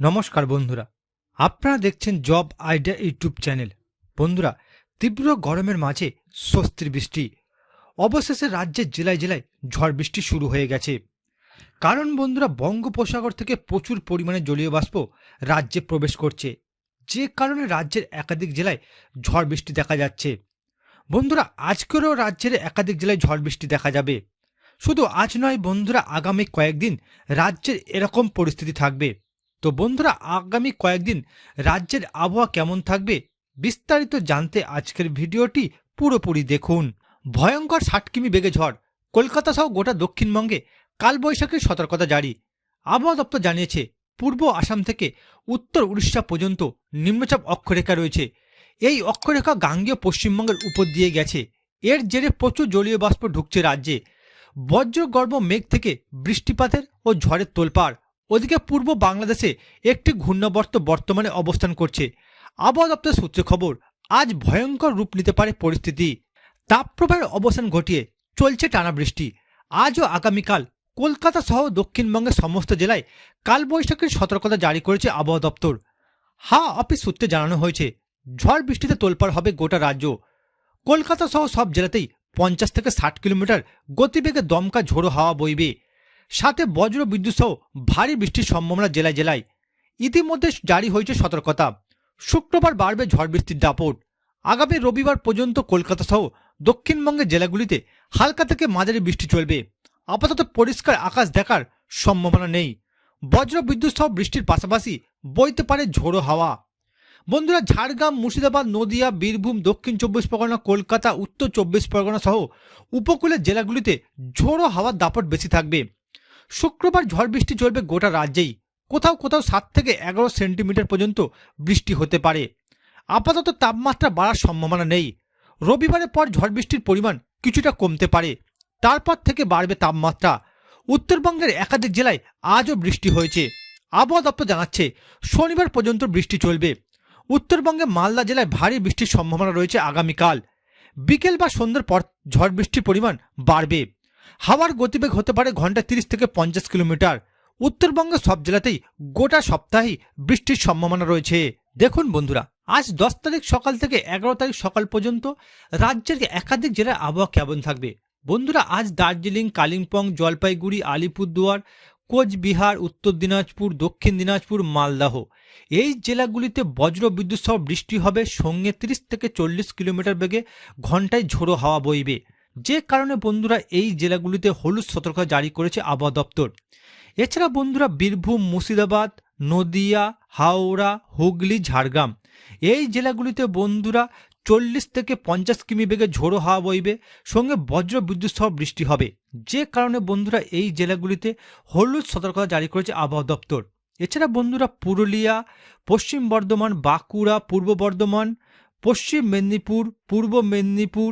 নমস্কার বন্ধুরা। আপনারা দেখছেন জব আইডিয়া ইউটিউব চ্যানেল। বন্ধুরা, তীব্র গরমের মাঝে স্বস্তির বৃষ্টি। অবশেষে রাজ্যের জেলায় জেলায় ঝড় বৃষ্টি শুরু হয়ে গেছে। কারণ বন্ধুরা, বঙ্গোপসাগর থেকে প্রচুর পরিমাণে জলীয় বাষ্প রাজ্যে প্রবেশ করছে। যে কারণে রাজ্যের একাধিক জেলায় ঝড় বৃষ্টি দেখা যাচ্ছে। বন্ধুরা, আজকেরও রাজ্যের একাধিক জেলায় ঝড় বৃষ্টি দেখা যাবে। শুধু আজ নয় বন্ধুরা, আগামী কয়েকদিন রাজ্যের এরকম পরিস্থিতি থাকবে। তো বন্ধুরা, আগামী কয়েকদিন রাজ্যের আবহাওয়া কেমন থাকবে বিস্তারিত জানতে আজকের ভিডিওটি পুরোপুরি দেখুন। ভয়ঙ্কর ষাট কিমি বেগে ঝড়, কলকাতা সহ গোটা দক্ষিণবঙ্গে কালবৈশাখীর সতর্কতা জারি। আবহাওয়া দপ্তর জানিয়েছে, পূর্ব আসাম থেকে উত্তর উড়িষ্যা পর্যন্ত নিম্নচাপ অক্ষরেখা রয়েছে। এই অক্ষরেখা গাঙ্গেয় পশ্চিমবঙ্গের উপর দিয়ে গেছে। এর জেরে প্রচুর জলীয় বাষ্প ঢুকছে রাজ্যে। বজ্রগর্ভ মেঘ থেকে বৃষ্টিপাতের ও ঝড়ের তোলপাড় ওদিকে পূর্ব বাংলাদেশে একটি ঘূর্ণাবর্ত বর্তমানে অবস্থান করছে। আবহাওয়া দপ্তর সূত্রে খবর, আজ ভয়ঙ্কর রূপ নিতে পারে পরিস্থিতি। তাপপ্রবাহের অবসান ঘটিয়ে চলছে টানা বৃষ্টি। আজ ও আগামীকাল কলকাতা সহ দক্ষিণবঙ্গের সমস্ত জেলায় কালবৈশাখীর সতর্কতা জারি করেছে আবহাওয়া দপ্তর। হা অফিস সূত্রে জানানো হয়েছে, ঝড় বৃষ্টিতে তোলপাড় হবে গোটা রাজ্য। কলকাতা সহ সব জেলাতেই পঞ্চাশ থেকে ষাট কিলোমিটার গতিবেগে দমকা ঝোড়ো হাওয়া বইবে। সাথে বজ্র বিদ্যুৎ সহ ভারী বৃষ্টির সম্ভাবনা জেলায় জেলায়। ইতিমধ্যে জারি হয়েছে সতর্কতা। শুক্রবার বাড়বে ঝড় বৃষ্টির দাপট। আগামী রবিবার পর্যন্ত কলকাতা সহ দক্ষিণবঙ্গের জেলাগুলিতে হালকা থেকে মাঝারি বৃষ্টি চলবে। আপাতত পরিষ্কার আকাশ দেখার সম্ভাবনা নেই। বজ্র বিদ্যুৎ সহ বৃষ্টির পাশাপাশি বইতে পারে ঝোড়ো হাওয়া। বন্ধুরা, ঝাড়গ্রাম, মুর্শিদাবাদ, নদিয়া, বীরভূম, দক্ষিণ চব্বিশ পরগনা, কলকাতা, উত্তর চব্বিশ পরগনা সহ উপকূলের জেলাগুলিতে ঝোড়ো হাওয়ার দাপট বেশি থাকবে। শুক্রবার ঝড় বৃষ্টি চলবে গোটা রাজ্যেই। কোথাও কোথাও সাত থেকে এগারো সেন্টিমিটার পর্যন্ত বৃষ্টি হতে পারে। আপাতত তাপমাত্রা বাড়ার সম্ভাবনা নেই। রবিবারের পর ঝড় বৃষ্টির পরিমাণ কিছুটা কমতে পারে। তারপর থেকে বাড়বে তাপমাত্রা। উত্তরবঙ্গের একাধিক জেলায় আজও বৃষ্টি হয়েছে। আবহাওয়া দপ্তর জানাচ্ছে, শনিবার পর্যন্ত বৃষ্টি চলবে। উত্তরবঙ্গে মালদা জেলায় ভারী বৃষ্টির সম্ভাবনা রয়েছে আগামীকাল। বিকেল বা সন্ধ্যার পর ঝড় বৃষ্টির পরিমাণ বাড়বে। হাওয়ার গতিবেগ হতে পারে ঘণ্টা তিরিশ থেকে পঞ্চাশ কিলোমিটার। উত্তরবঙ্গের সব জেলাতেই গোটা সপ্তাহেই বৃষ্টির সম্ভাবনা রয়েছে। দেখুন বন্ধুরা, আজ দশ তারিখ সকাল থেকে এগারো তারিখ সকাল পর্যন্ত রাজ্যের একাধিক জেলার আবহাওয়া কেমন থাকবে? বন্ধুরা, আজ দার্জিলিং, কালিম্পং, জলপাইগুড়ি, আলিপুরদুয়ার, কোচবিহার, উত্তর দিনাজপুর, দক্ষিণ দিনাজপুর, মালদাহ। এই জেলাগুলিতে বজ্র বিদ্যুৎ সহ বৃষ্টি হবে। সঙ্গে তিরিশ থেকে চল্লিশ কিলোমিটার বেগে ঘন্টায় ঝোড়ো হাওয়া বইবে। যে কারণে বন্ধুরা এই জেলাগুলিতে হলুদ সতর্কতা জারি করেছে আবহাওয়া দপ্তর। এছাড়া বন্ধুরা বীরভূম, মুর্শিদাবাদ, নদিয়া, হাওড়া, হুগলি, ঝাড়গ্রাম, এই জেলাগুলিতে বন্ধুরা চল্লিশ থেকে পঞ্চাশ কিমি বেগে ঝোড়ো হাওয়া বইবে, সঙ্গে বজ্র বিদ্যুৎ সহ বৃষ্টি হবে। যে কারণে বন্ধুরা এই জেলাগুলিতে হলুদ সতর্কতা জারি করেছে আবহাওয়া দপ্তর। এছাড়া বন্ধুরা পুরুলিয়া, পশ্চিম বর্ধমান, বাঁকুড়া, পূর্ব বর্ধমান, পশ্চিম মেদিনীপুর, পূর্ব মেদিনীপুর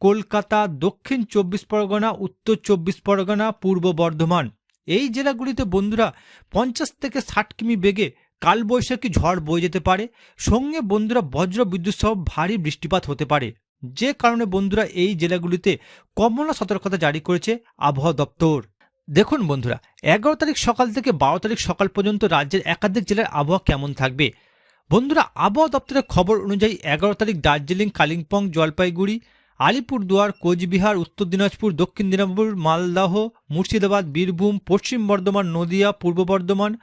কলকাতা, দক্ষিণ চব্বিশ পরগনা, উত্তর চব্বিশ পরগনা, পূর্ব বর্ধমান। এই জেলাগুলিতে বন্ধুরা পঞ্চাশ থেকে ষাট কিমি বেগে কালবৈশাখী ঝড় বয়ে যেতে পারে। সঙ্গে বন্ধুরা বজ্র বিদ্যুৎ সহ ভারী বৃষ্টিপাত হতে পারে। যে কারণে বন্ধুরা এই জেলাগুলিতে কমলা সতর্কতা জারি করেছে আবহাওয়া দপ্তর। দেখুন বন্ধুরা, এগারো তারিখ সকাল থেকে বারো তারিখ সকাল পর্যন্ত রাজ্যের একাধিক জেলার আবহাওয়া কেমন থাকবে? বন্ধুরা, আবহাওয়া দপ্তরের খবর অনুযায়ী এগারো তারিখ দার্জিলিং, কালিম্পং, জলপাইগুড়ি আলিপুরদুয়ার, কোচবিহার, উত্তর দিনাজপুর, দক্ষিণ দিনাজপুর, মালদাহ, মুর্শিদাবাদ, বীরভূম, পশ্চিম বর্ধমান, নদিয়া, পূর্ব বর্ধমান,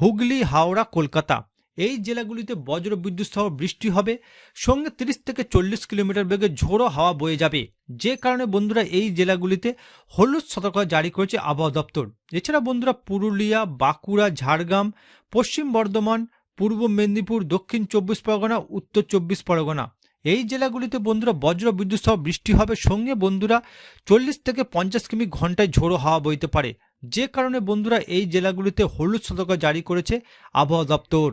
হুগলি, হাওড়া, কলকাতা। এই জেলাগুলিতে বজ্র বিদ্যুৎ সহ বৃষ্টি হবে। সঙ্গে তিরিশ থেকে চল্লিশ কিলোমিটার বেগে ঝোড়ো হাওয়া বয়ে যাবে। যে কারণে বন্ধুরা এই জেলাগুলিতে হলুদ সতর্কতা জারি করেছে আবহাওয়া দপ্তর। এছাড়া বন্ধুরা পুরুলিয়া, বাঁকুড়া, ঝাড়গ্রাম, পশ্চিম বর্ধমান, পূর্ব মেদিনীপুর, দক্ষিণ চব্বিশ পরগনা, উত্তর চব্বিশ পরগনা। এই জেলাগুলিতে বন্ধুরা বজ্র, বিদ্যুৎ সহ বৃষ্টি হবে। সঙ্গে বন্ধুরা চল্লিশ থেকে পঞ্চাশ কিমি ঘন্টায় ঝোড়ো হাওয়া বইতে পারে। যে কারণে বন্ধুরা এই জেলাগুলিতে হলুদ সতর্ক জারি করেছে আবহাওয়া দপ্তর।